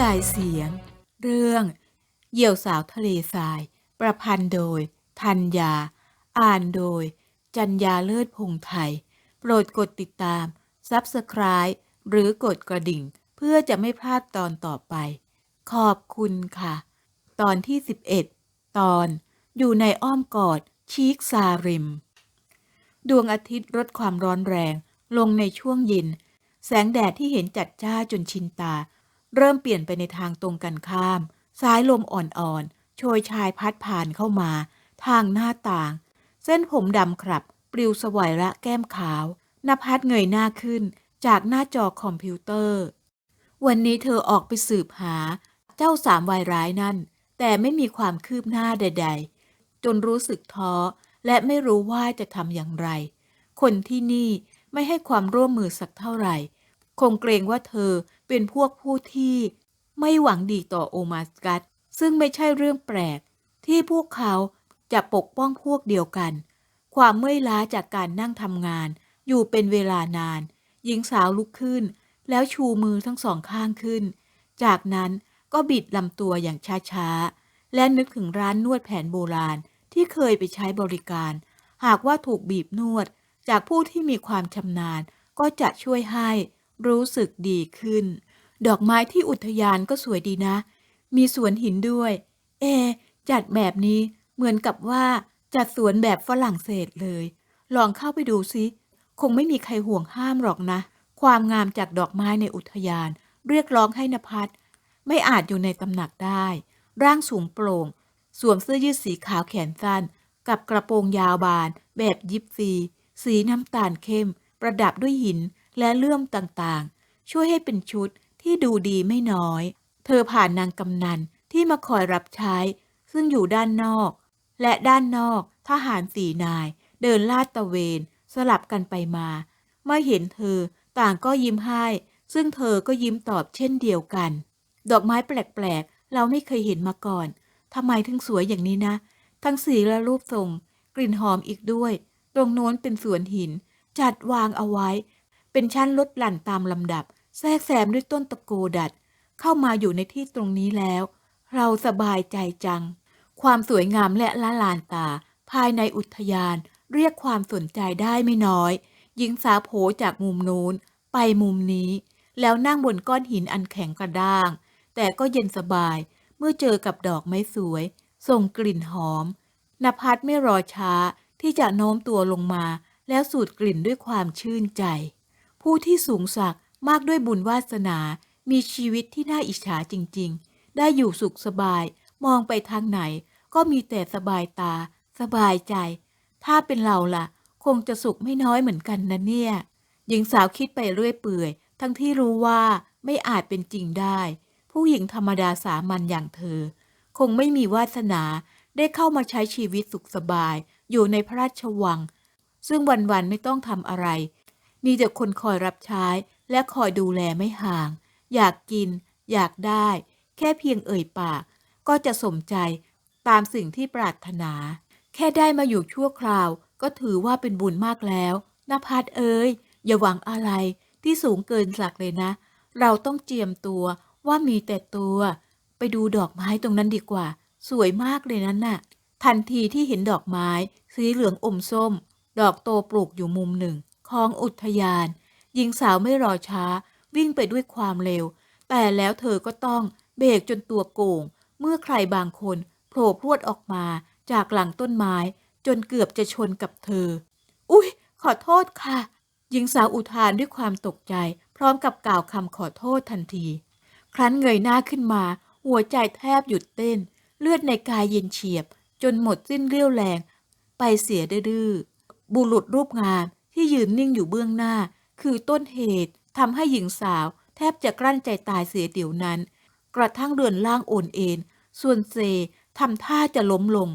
ยายเสียง เรื่อง เหยี่ยวสาวทะเลทราย ประพันธ์โดยธัญญา อ่านโดย จัญญาเลิศพงไทย โปรดกดติดตาม Subscribe หรือกดกระดิ่ง เพื่อจะไม่พลาดตอนต่อไป ขอบคุณค่ะ ตอนที่ 11 ตอน อยู่ในอ้อมกอด ชีกซาริม ดวงอาทิตย์ลดความร้อนแรง ลงในช่วงเย็น แสงแดดที่เห็นจัดจ้าจนชินตา เริ่มเปลี่ยนไปในทางตรงกันข้าม สายลมอ่อนๆโชยชายพัดผ่านเข้ามา ทางหน้าต่าง เส้นผมดำครับ ปลิวสวัยละแก้มขาว นภัสเงยหน้าขึ้นจากหน้าจอคอมพิวเตอร์ วันนี้เธอออกไปสืบหา เจ้าสามวายร้ายนั่น แต่ไม่มีความคืบหน้าใด ๆ จนรู้สึกท้อและไม่รู้ว่าจะทำอย่างไร คนที่นี่ไม่ให้ความร่วมมือสักเท่าไหร่ คงเกรงว่าเธอเป็นพวกผู้ที่ไม่หวังดีต่อโอมาสกัสซึ่งไม่ใช่เรื่องแปลก ที่พวกเขาจะปกป้องพวกเดียวกัน ความเมื่อยล้าจากการนั่งทำงาน อยู่เป็นเวลานาน หญิงสาวลุกขึ้น แล้วชูมือทั้งสองข้างขึ้น จากนั้นก็บิดลำตัวอย่างช้าๆ และนึกถึงร้านนวดแผนโบราณที่เคยไปใช้บริการ หากว่าถูกบีบนวด จากผู้ที่มีความชำนาญก็จะช่วยให้ รู้สึกดีขึ้น ดอกไม้ที่อุทยานก็สวยดีนะ มีสวนหินด้วย เอ จัดแบบนี้เหมือนกับว่าจัดสวนแบบฝรั่งเศสเลย ลองเข้าไปดูซิคงไม่มีใครห่วงห้ามหรอกนะ ความงามจากดอกไม้ในอุทยาน เรียกร้องให้นภัสไม่อาจอยู่ในตำหนักได้ ร่างสูงโปร่ง สวมเสื้อยืดสีขาวแขนสั้น กับกระโปรงยาวบาน แบบยิปซี สีน้ำตาลเข้ม ประดับด้วยหิน และเลื่อมต่างๆ ช่วยให้เป็นชุดที่ดูดีไม่น้อย เธอผ่านนางกำนันที่มาคอยรับใช้ ซึ่งอยู่ด้านนอก และด้านนอกทหารสี่นาย เดินลาดตระเวน สลับกันไปมาเมื่อเห็นเธอต่างก็ยิ้มให้ ซึ่งเธอก็ยิ้มตอบเช่นเดียวกัน ดอกไม้แปลกๆ เราไม่เคยเห็นมาก่อนทำไมถึงสวยอย่างนี้นะ ทั้งสีและรูปทรง กลิ่นหอมอีกด้วย ตรงโน้นเป็นสวนหิน จัดวางเอาไว้ เป็นชั้นลดหลั่นตามลำดับ แทรกแซมด้วยต้นตะโกดัด เข้ามาอยู่ในที่ตรงนี้แล้ว เราสบายใจจัง ความสวยงามและละลานตา ภายในอุทยานเรียกความสนใจได้ไม่น้อย หญิงสาวโผจากมุมนู้น ไปมุมนี้ แล้วนั่งบนก้อนหินอันแข็งกระด้าง แต่ก็เย็นสบายเมื่อเจอกับดอกไม้สวย ส่งกลิ่นหอมนภัสไม่รอช้าที่จะโน้มตัวลงมาแล้วสูดกลิ่นด้วยความชื่นใจ ผู้ที่สูงสักดิ์มากด้วยบุญวาสนา มีชีวิตที่น่าอิจฉาจริง ๆ ได้อยู่สุขสบาย มองไปทางไหน ก็มีแต่สบายตา สบายใจ ถ้าเป็นเราล่ะ คงจะสุขไม่น้อยเหมือนกันนะเนี่ย หญิงสาวคิดไปเรื่อยเปื่อย ทั้งที่รู้ว่าไม่อาจเป็นจริงได้ ผู้หญิงธรรมดาสามัญอย่างเธอ คงไม่มีวาสนาได้เข้ามาใช้ชีวิตสุขสบาย อยู่ในพระราชวัง ซึ่งวันๆไม่ต้องทำอะไร มีแต่คนคอยรับใช้และคอยดูแลไม่ห่าง อยากกิน อยากได้ แค่เพียงเอ่ยปาก ก็จะสมใจตามสิ่งที่ปรารถนา แค่ได้มาอยู่ชั่วคราว ก็ถือว่าเป็นบุญมากแล้วนภัสเอ้ยอย่าหวังอะไรที่สูงเกินหลักเลยนะ เราต้องเจียมตัวว่ามีแต่ตัว ไปดูดอกไม้ตรงนั้นดีกว่า สวยมากเลยนั่นน่ะ ทันทีที่เห็นดอกไม้ สีเหลืองอมส้ม ดอกโตปลูกอยู่มุมหนึ่ง ของอุทยาน หญิงสาวไม่รอช้า วิ่งไปด้วยความเร็ว แต่แล้วเธอก็ต้องเบรกจนตัวโก่ง เมื่อใครบางคนโผล่พรวดออกมาจากหลังต้นไม้ จนเกือบจะชนกับเธอ อุ๊ย ขอโทษค่ะ หญิงสาวอุทานด้วยความตกใจ พร้อมกับกล่าวคำขอโทษทันที ครั้นเงยหน้าขึ้นมา หัวใจแทบหยุดเต้น เลือดในกายเย็นเฉียบ จนหมดสิ้นเรี่ยวแรง ไปเสียดื้อบุรุษรูปงาม ยืนนิ่งอยู่เบื้องหน้า คือต้นเหตุทำให้หญิงสาว แทบจะกลั้นใจตายเสียเดี๋ยวนั้น กระทั่งเรือนล่างโอนเอ็นส่วนเซทำท่าจะล้มลง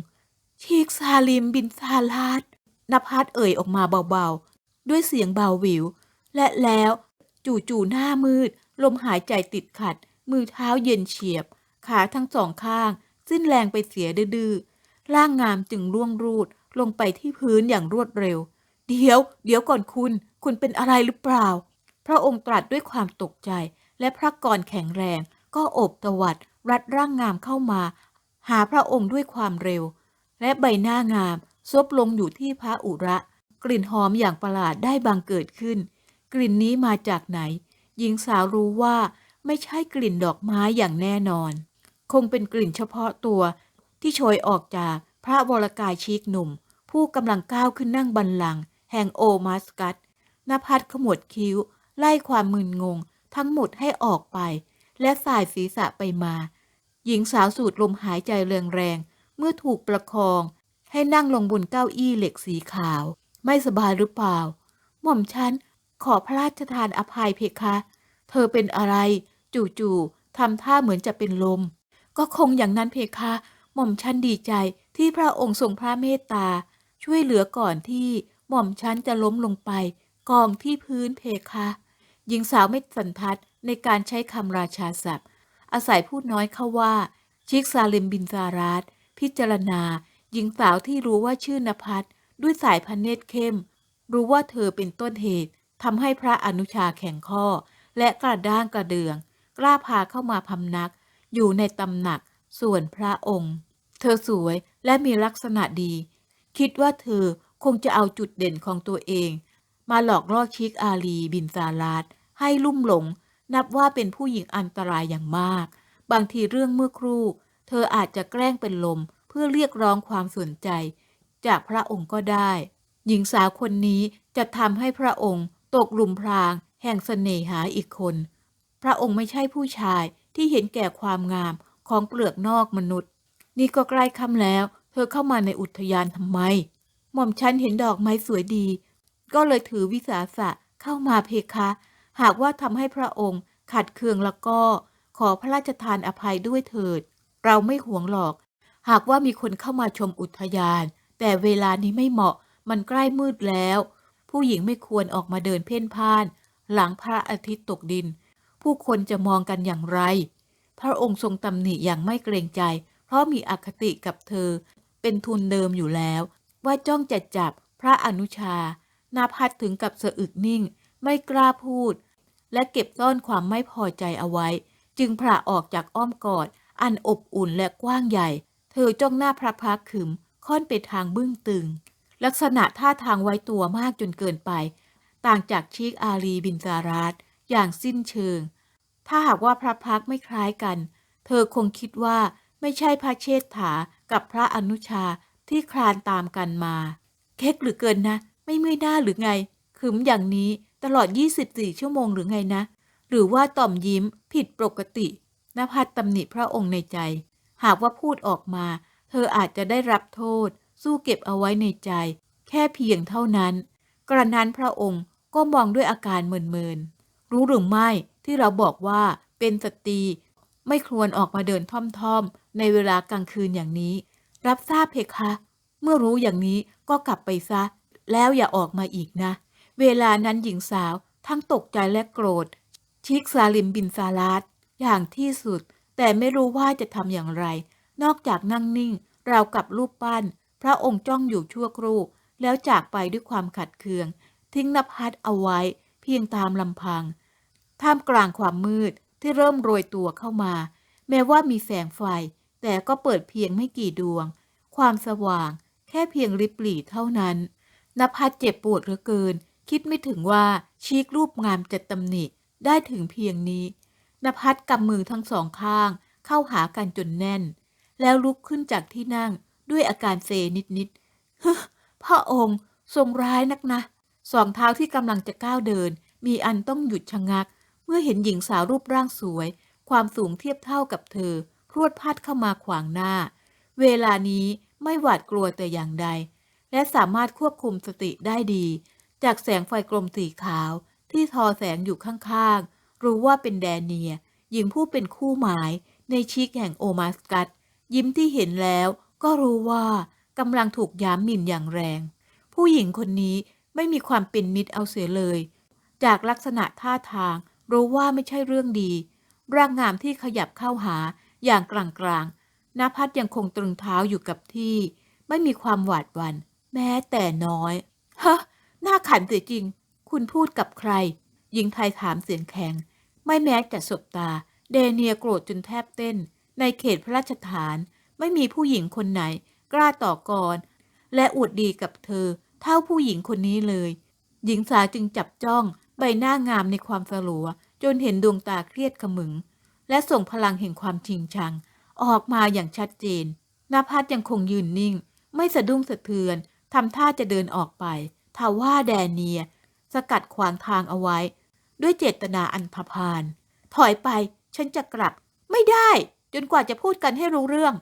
ชีกซาลิมบินซาลาดนภัสเอ่ยออกมาเบาๆ ด้วยเสียงเบาหวิว และแล้วจู่ๆหน้ามืด ลมหายใจติดขัด มือเท้าเย็นเฉียบ ขาทั้งสองข้าง สิ้นแรงไปเสียดื้อร่างงามจึงร่วงรูดลงไปที่พื้นอย่างรวดเร็ว เดี๋ยว เดี๋ยวก่อนคุณ คุณเป็นอะไรหรือเปล่า พระองค์ตรัสด้วยความตกใจ และพระกรแข็งแรง ก็โอบตวัด รัดร่างงามเข้ามา หาพระองค์ด้วยความเร็ว และใบหน้างามซบลงอยู่ที่พระอุระ กลิ่นหอมอย่างประหลาดได้บังเกิดขึ้น กลิ่นนี้มาจากไหน หญิงสาวรู้ว่าไม่ใช่กลิ่นดอกไม้อย่างแน่นอน คงเป็นกลิ่นเฉพาะตัว ที่โชยออกจากพระวรกายชีกหนุ่ม ผู้กำลังก้าวขึ้นนั่งบันลัง แห่งโอมาสกัตนภัสขมวดคิ้ว ไล่ความมึนงง ทั้งหมดให้ออกไป และสายศีรษะไปมา หญิงสาวสูดลมหายใจเริงแรง เมื่อถูกประคอง ให้นั่งลงบนเก้าอี้เหล็กสีขาว ไม่สบายหรือเปล่า หม่อมฉันขอพระราชทานอภัยเพคะ เธอเป็นอะไรจู่ๆทำท่าเหมือนจะเป็นลม ก็คงอย่างนั้นเพคะ หม่อมฉันดีใจที่พระองค์ทรงพระเมตตา ช่วยเหลือก่อนที่ หม่อมฉันจะล้มลงไป กองที่พื้นเพคะหญิงสาวไม่สันทัดในการใช้คำราชาศัพท์ อาศัยพูดน้อยเข้าว่า ชิกซาเลมบินซาราตพิจารณา หญิงสาวที่รู้ว่าชื่อนภัสด้วยสายพันเนตรเข้ม รู้ว่าเธอเป็นต้นเหตุทำให้พระอนุชาแข็งข้อ และกระด้างกระเดือง กล้าพาเข้ามาพำนัก อยู่ในตำหนักส่วนพระองค์ เธอสวยและมีลักษณะดี คิดว่าเธอ คงจะเอาจุดเด่นของตัวเอง มาหลอกล่อชิกอาลีบินซาลาดให้ลุ่มหลง นับว่าเป็นผู้หญิงอันตรายอย่างมาก บางทีเรื่องเมื่อครู่ เธออาจจะแกล้งเป็นลมเพื่อเรียกร้องความสนใจ จากพระองค์ก็ได้ หญิงสาวคนนี้จะทำให้พระองค์ตกหลุมพราง แห่งเสน่หาอีกคน พระองค์ไม่ใช่ผู้ชายที่เห็นแก่ความงามของเปลือกนอกมนุษย์ นี่ก็ใกล้ค่ำแล้ว เธอเข้ามาในอุทยานทำไม หม่อมฉันเห็นดอกไม้สวยดี ก็เลยถือวิสาสะเข้ามาเพคะ หากว่าทำให้พระองค์ขัดเคืองแล้วก็ ขอพระราชทานอภัยด้วยเถิด เราไม่หวงหรอก หากว่ามีคนเข้ามาชมอุทยาน แต่เวลานี้ไม่เหมาะ มันใกล้มืดแล้ว ผู้หญิงไม่ควรออกมาเดินเพ่นพ่าน หลังพระอาทิตย์ตกดิน ผู้คนจะมองกันอย่างไร พระองค์ทรงตำหนิอย่างไม่เกรงใจ เพราะมีอคติกับเธอ เป็นทุนเดิมอยู่แล้ว ว่าจ้องจะจับพระอนุชา นาพัดถึงกับสะอึกนิ่ง ไม่กล้าพูด และเก็บซ่อนความไม่พอใจเอาไว้ จึงพระออกจากอ้อมกอด อันอบอุ่นและกว้างใหญ่ เธอจ้องหน้าพระพักขึม ค่อนไปทางบึ้งตึง ลักษณะท่าทางไว้ตัวมากจนเกินไป ต่างจากชีกอาลีบินซาราตอย่างสิ้นเชิง ถ้าหากว่าพระพักไม่คล้ายกัน เธอคงคิดว่าไม่ใช่พระเชษฐากับพระอนุชา ที่คลานตามกันมา เค้กหรือเกินนะ ไม่เมื่อยหน้าหรือไงขึมอย่างนี้ตลอด 24 ชั่วโมงหรือไงนะ หรือว่าต่อมยิ้มผิดปกตินภัสตำหนิพระองค์ในใจ หากว่าพูดออกมา เธออาจจะได้รับโทษ สู้เก็บเอาไว้ในใจ แค่เพียงเท่านั้น กระนั้นพระองค์ก็มองด้วยอาการเมินๆรู้หรือไม่ที่เราบอกว่าเป็นสตรีไม่ควรออกมาเดินท่อมๆ ในเวลากลางคืนอย่างนี้ รับทราบเพคะ เมื่อรู้อย่างนี้ก็กลับไปซะ แล้วอย่าออกมาอีกนะ เวลานั้นหญิงสาวทั้งตกใจและโกรธ ชิกซาลิมบินซาลาดอย่างที่สุด แต่ไม่รู้ว่าจะทำอย่างไร นอกจากนั่งนิ่งราวกับรูปปั้น พระองค์จ้องอยู่ชั่วครู่ แล้วจากไปด้วยความขัดเคือง ทิ้งนภัสเอาไว้เพียงตามลำพัง ท่ามกลางความมืดที่เริ่มโรยตัวเข้ามา แม้ว่ามีแสงไฟ แต่ก็เปิดเพียงไม่กี่ดวง ความสว่างแค่เพียงริบหรี่เท่านั้นนภัสเจ็บปวดเหลือเกิน คิดไม่ถึงว่าชีกรูปงามจะตำหนิได้ถึงเพียงนี้นภัสกำมือทั้งสองข้าง เข้าหากันจนแน่น แล้วลุกขึ้นจากที่นั่งด้วยอาการเซนิดๆพระองค์ทรงร้ายนักนะ สองเท้าที่กำลังจะก้าวเดิน มีอันต้องหยุดชะงัก เมื่อเห็นหญิงสาวรูปร่างสวย ความสูงเทียบเท่ากับเธอ พรวดพลาดเข้ามาขวางหน้า เวลานี้ไม่หวาดกลัวแต่อย่างใด และสามารถควบคุมสติได้ดี จากแสงไฟกลมสีขาว ที่ทอแสงอยู่ข้างๆ รู้ว่าเป็นแดเนีย หญิงผู้เป็นคู่หมาย ในชิกแห่งโอมาสกัตยิ้มที่เห็นแล้วก็รู้ว่ากำลังถูกย้ำหมิ่นอย่างแรง ผู้หญิงคนนี้ไม่มีความเป็นมิตรเอาเสียเลย จากลักษณะท่าทางรู้ว่าไม่ใช่เรื่องดี ร่างงามที่ขยับเข้าหา อย่างกลางๆนภัสยังคงตรึงเท้าอยู่กับที่ ไม่มีความหวาดหวัน่นแม้แต่น้อยฮะน่าขันเสียจริง คุณพูดกับใคร หญิงไทยถามเสียงแข็ง ไม่แม้แต่สบตา เดเนียโกรธจนแทบเต้น ในเขตพระราชฐาน ไม่มีผู้หญิงคนไหน กล้าต่อกร และอวดดีกับเธอ เท่าผู้หญิงคนนี้เลย หญิงสาวจึงจับจ้อง ใบหน้างามในความสลัว จนเห็นดวงตาเครียดขมึง และส่งพลังแห่งความจริงชัง ออกมาอย่างชัดเจนนภัสยังคงยืนนิ่ง ไม่สะดุ้งสะเทือนทำท่าจะเดินออกไปทว่าแดเนีย สกัดขวางทางเอาไว้ ด้วยเจตนาอันธพาลถอยไป ฉันจะกลับ ไม่ได้ จนกว่าจะพูดกันให้รู้เรื่อง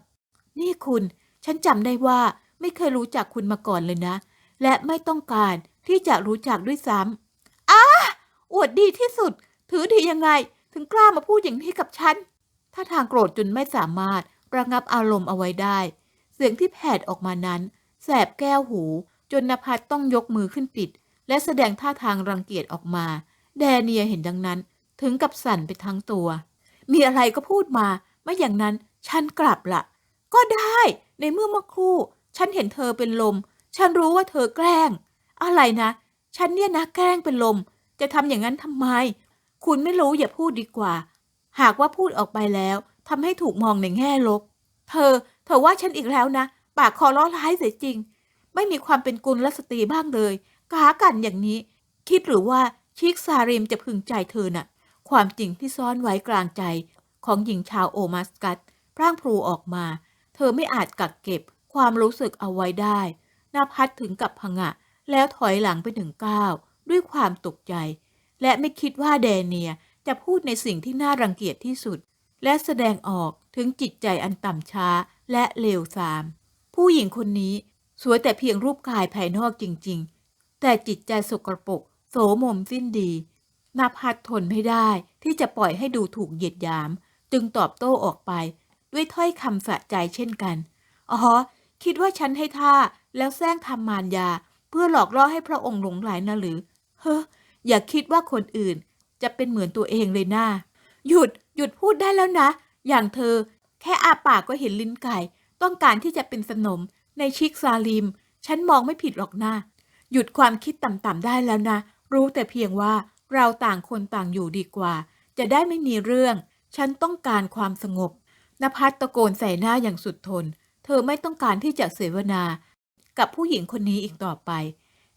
นี่คุณ ฉันจำได้ว่าไม่เคยรู้จักคุณมาก่อนเลยนะ และไม่ต้องการที่จะรู้จักด้วยซ้ำอ้าอวดดีที่สุด ถือดียังไง ถึงกล้ามาพูดอย่างนี้กับฉัน ถ้าทางโกรธจนไม่สามารถระงับอารมณ์เอาไว้ได้ เสียงที่แผดออกมานั้น แสบแก้วหู จนนภัสต้องยกมือขึ้นปิด และแสดงท่าทางรังเกียจออกมา แดเนียเห็นดังนั้น ถึงกับสั่นไปทั้งตัว มีอะไรก็พูดมาไม่อย่างนั้นฉันกลับละก็ได้ในเมื่อเมื่อครู่ ฉันเห็นเธอเป็นลม ฉันรู้ว่าเธอแกล้ง อะไรนะ ฉันเนี่ยนะแกล้งเป็นลม จะทำอย่างนั้นทำไม คุณไม่รู้อย่าพูดดีกว่า หากว่าพูดออกไปแล้วทำให้ถูกมองในแง่ลบ เธอ เธอว่าฉันอีกแล้วนะ ปากคอล้อร้ายเสียจริง ไม่มีความเป็นกุลสตรีบ้างเลยกากันอย่างนี้ คิดหรือว่าชิกซาริมจะพึงใจเธอน่ะ ความจริงที่ซ่อนไว้กลางใจของหญิงชาวโอมัสกัสพร่างพรูออกมา เธอไม่อาจกักเก็บความรู้สึกเอาไว้ได้นาพัดถึงกับพงะ แล้วถอยหลังไปถึงก้าวด้วยความตกใจ และไม่คิดว่าแดเนียจะพูดในสิ่งที่น่ารังเกียจที่สุด และแสดงออกถึงจิตใจอันต่ำช้าและเลวทราม ผู้หญิงคนนี้สวยแต่เพียงรูปกายภายนอกจริงๆ แต่จิตใจสกรปรกโสมมสิ้นดีนาพัดทนไม่ได้ที่จะปล่อยให้ดูถูกเหยียดหยาม จึงตอบโต้ออกไป ด้วยถ้อยคำสะใจเช่นกัน อ๋อ คิดว่าฉันให้ท่าแล้วแซงทำมารยา เพื่อหลอกล่อให้พระองค์หลงไหลนะหรือ เฮ้อ อย่าคิดว่าคนอื่นจะเป็นเหมือนตัวเองเลยนะหยุดหยุดพูดได้แล้วนะ อย่างเธอ แค่อาปากก็เห็นลิ้นไก่ ต้องการที่จะเป็นสนมในชิกซาลิม ฉันมองไม่ผิดหรอกนะหยุดความคิดต่ำๆได้แล้วนะ รู้แต่เพียงว่าเราต่างคนต่างอยู่ดีกว่า จะได้ไม่มีเรื่อง ฉันต้องการความสงบนภัสตะโกนใส่หน้าอย่างสุดทน เธอไม่ต้องการที่จะเสวนา กับผู้หญิงคนนี้อีกต่อไป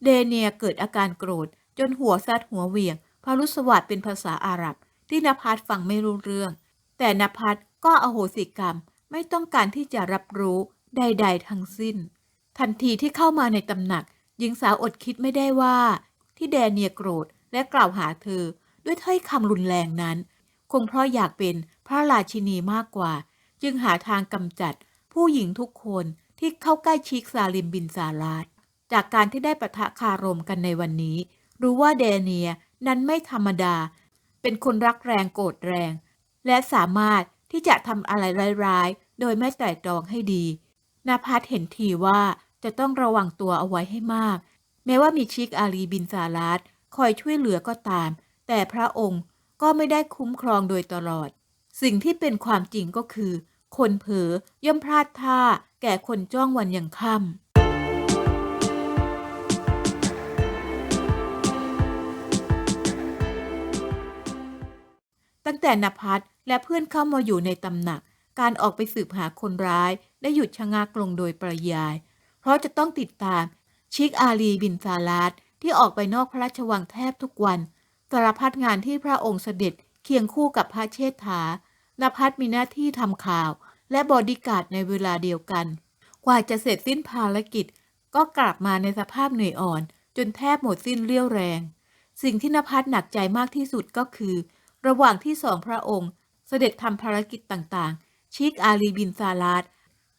เดเนียเกิดอาการโกรธ จนหัวซัดหัวเวียงพารุสวัสดเป็นภาษาอาหรับ ที่นภัสฟังไม่รู้เรื่อง แต่นภัสก็อโหสิกรรมไม่ต้องการที่จะรับรู้ใด ๆ ทั้งสิ้น ทันทีที่เข้ามาในตำหนัก หญิงสาวอดคิดไม่ได้ว่า ที่แดเนียโกรธและกล่าวหาเธอ ด้วยถ้อยคำรุนแรงนั้น คงเพราะอยากเป็นพระราชินีมากกว่า จึงหาทางกำจัดผู้หญิงทุกคนที่เข้าใกล้ชิกซาลิมบินซาลาดจากการที่ได้ปะทะคารมกันในวันนี้ รู้ว่าเดเนียนั้นไม่ธรรมดา เป็นคนรักแรงโกรธแรง และสามารถที่จะทำอะไรร้ายๆ โดยไม่ไตร่ตรองให้ดีนาพัทเห็นทีว่าจะต้องระวังตัวเอาไว้ให้มาก แม้ว่ามีชิกอาลีบินซาลาดคอยช่วยเหลือก็ตาม แต่พระองค์ก็ไม่ได้คุ้มครองโดยตลอด สิ่งที่เป็นความจริงก็คือ คนเผลอย่อมพลาดท่าแก่คนจ้องวันยังค่ำ ตั้งแต่นภัสและเพื่อนเข้ามาอยู่ในตำหนัก การออกไปสืบหาคนร้ายได้หยุดชะงักลงโดยปริยาย เพราะจะต้องติดตามชิกอาลีบินซาลาดที่ออกไปนอกพระราชวังแทบทุกวันสารพัดงานที่พระองค์เสด็จเคียงคู่กับพระเชษฐานภัสมีหน้าที่ทำข่าว และบอดี้การ์ดในเวลาเดียวกัน กว่าจะเสร็จสิ้นภารกิจ ก็กลับมาในสภาพเหนื่อยอ่อน จนแทบหมดสิ้นเรี่ยวแรง สิ่งที่นภัสหนักใจมากที่สุดก็คือ ระหว่างที่สองพระองค์เสด็จทำภารกิจต่างๆชิกอาลีบินซาลาด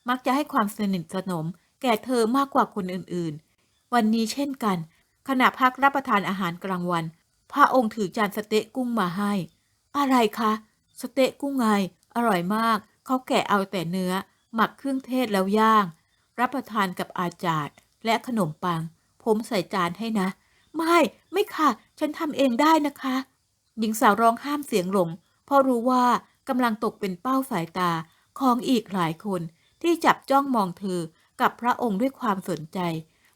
มักจะให้ความสนิทสนม แก่เธอมากกว่าคนอื่นๆ วันนี้เช่นกัน ขณะพักรับประทานอาหารกลางวัน พระองค์ถือจานสเต๊ะกุ้งมาให้ อะไรคะ สเต๊ะกุ้งไง อร่อยมาก เขาแกะเอาแต่เนื้อ หมักเครื่องเทศแล้วย่าง รับประทานกับอาจารย์และขนมปัง ผมใส่จานให้นะ ไม่ ไม่ค่ะ ฉันทำเองได้นะคะ หญิงสาวร้องห้ามเสียงหลงเพราะรู้ว่ากำลังตกเป็นเป้าสายตาของอีกหลายคน ที่จับจ้องมองเธอกับพระองค์ด้วยความสนใจ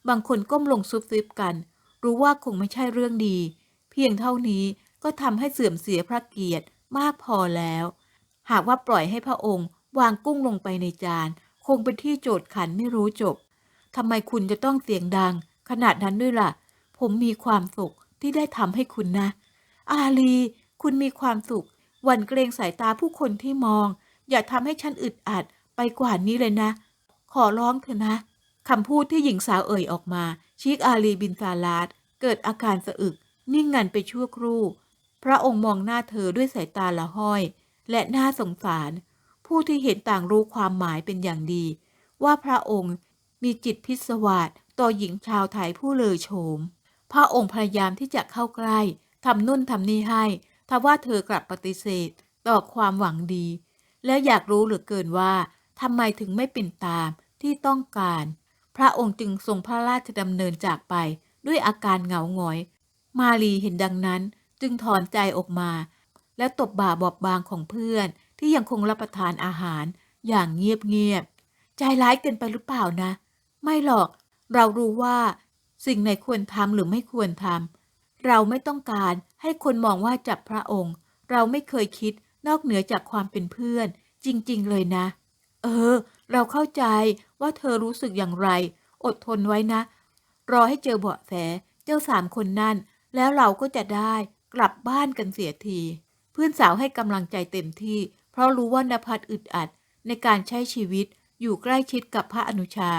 บางคนก้มลงซุบซิบกัน รู้ว่าคงไม่ใช่เรื่องดี เพียงเท่านี้ก็ทำให้เสื่อมเสียพระเกียรติมากพอแล้ว หากว่าปล่อยให้พระองค์ วางกุ้งลงไปในจาน คงเป็นที่โจทย์ขันไม่รู้จบทำไมคุณจะต้องเสียงดัง ขนาดนั้นด้วยล่ะ ผมมีความสุขที่ได้ทำให้คุณนะ อาลี คุณมีความสุข หวันเกรงสายตาผู้คนที่มอง อย่าทำให้ฉันอึดอัดไปกว่านี้เลยนะ ขอร้องเถอะนะคำพูดที่หญิงสาวเอ่ยออกมาชิกอาลีบินซาลาดเกิดอาการสะอึก นิ่งงันไปชั่วครู่ พระองค์มองหน้าเธอด้วยสายตาละห้อย และน่าสงสาร ผู้ที่เห็นต่างรู้ความหมายเป็นอย่างดี ว่าพระองค์มีจิตพิศวาสต่อหญิงชาวไทยผู้เลอโฉม พระองค์พยายามที่จะเข้าใกล้ ทำนุ่นทำนี่ให้ทว่าเธอกลับปฏิเสธต่อความหวังดี และอยากรู้เหลือเกินว่าทำไมถึงไม่เป็นตามที่ต้องการ พระองค์จึงทรงพระราชดำเนินจากไปด้วยอาการเหงาหงอย มาลีเห็นดังนั้นจึงถอนใจออกมา และตบบ่าบอบบางของเพื่อนที่ยังคงรับประทานอาหารอย่างเงียบๆ ใจร้ายเกินไปหรือเปล่านะ ไม่หรอก เรารู้ว่า สิ่งไหนควรทำหรือไม่ควรทำ เราไม่ต้องการให้คนมองว่าจับพระองค์ เราไม่เคยคิดนอกเหนือจากความเป็นเพื่อน จริง ๆ เลยนะ เออ เราเข้าใจว่าเธอรู้สึกอย่างไร อดทนไว้นะ รอให้เจอเบาะแสเจ้าสามคนนั่น แล้วเราก็จะได้กลับบ้านกันเสียที เพื่อนสาวให้กำลังใจเต็มที่ เพราะรู้ว่านภัสอึดอัด ในการใช้ชีวิตอยู่ใกล้ชิดกับพระอนุชา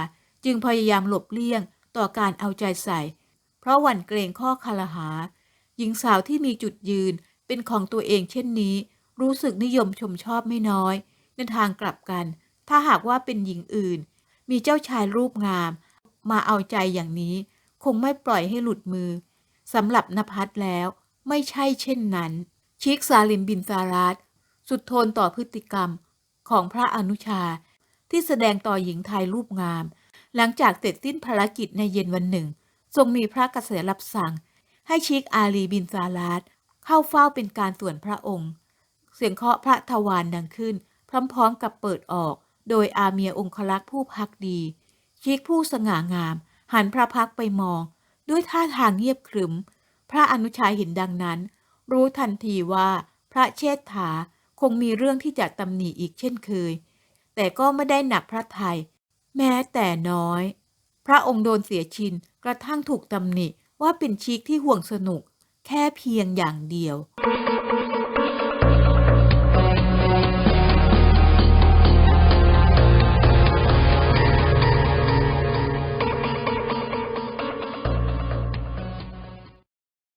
จึงพยายามหลบเลี่ยงต่อการเอาใจใส่ เพราะหวั่นเกรงข้อคารหา หญิงสาวที่มีจุดยืนเป็นของตัวเองเช่นนี้ รู้สึกนิยมชมชอบไม่น้อย ในทางกลับกัน ถ้าหากว่าเป็นหญิงอื่น มีเจ้าชายรูปงาม มาเอาใจอย่างนี้ คงไม่ปล่อยให้หลุดมือสำหรับนภัสแล้วไม่ใช่เช่นนั้นชิกซาลินบินซารัสสุดทนต่อพฤติกรรมของพระอนุชา ที่แสดงต่อหญิงไทยรูปงาม หลังจากเสร็จสิ้นภารกิจในเย็นวันหนึ่ง ทรงมีพระกระแสรับสั่ง ให้ชิกอาลีบินซาลัดเข้าเฝ้าเป็นการส่วนพระองค์ เสียงเคาะพระทวารดังขึ้น พร้อมๆกับเปิดออก โดยอาเมียองคลักษ์ผู้พักดี ชิกผู้สง่างาม หันพระพักไปมอง ด้วยท่าทางเงียบขรึม พระอนุชาเห็นดังนั้น รู้ทันทีว่าพระเชษฐาคงมีเรื่องที่จะตำหนิอีกเช่นเคย แต่ก็ไม่ได้หนักพระทยัยแม้แต่น้อย พระองค์โดนเสียชินกระทั่งถูกตำหนิว่าเป็นชีกที่ห่วงสนุก แค่เพียงอย่างเดียว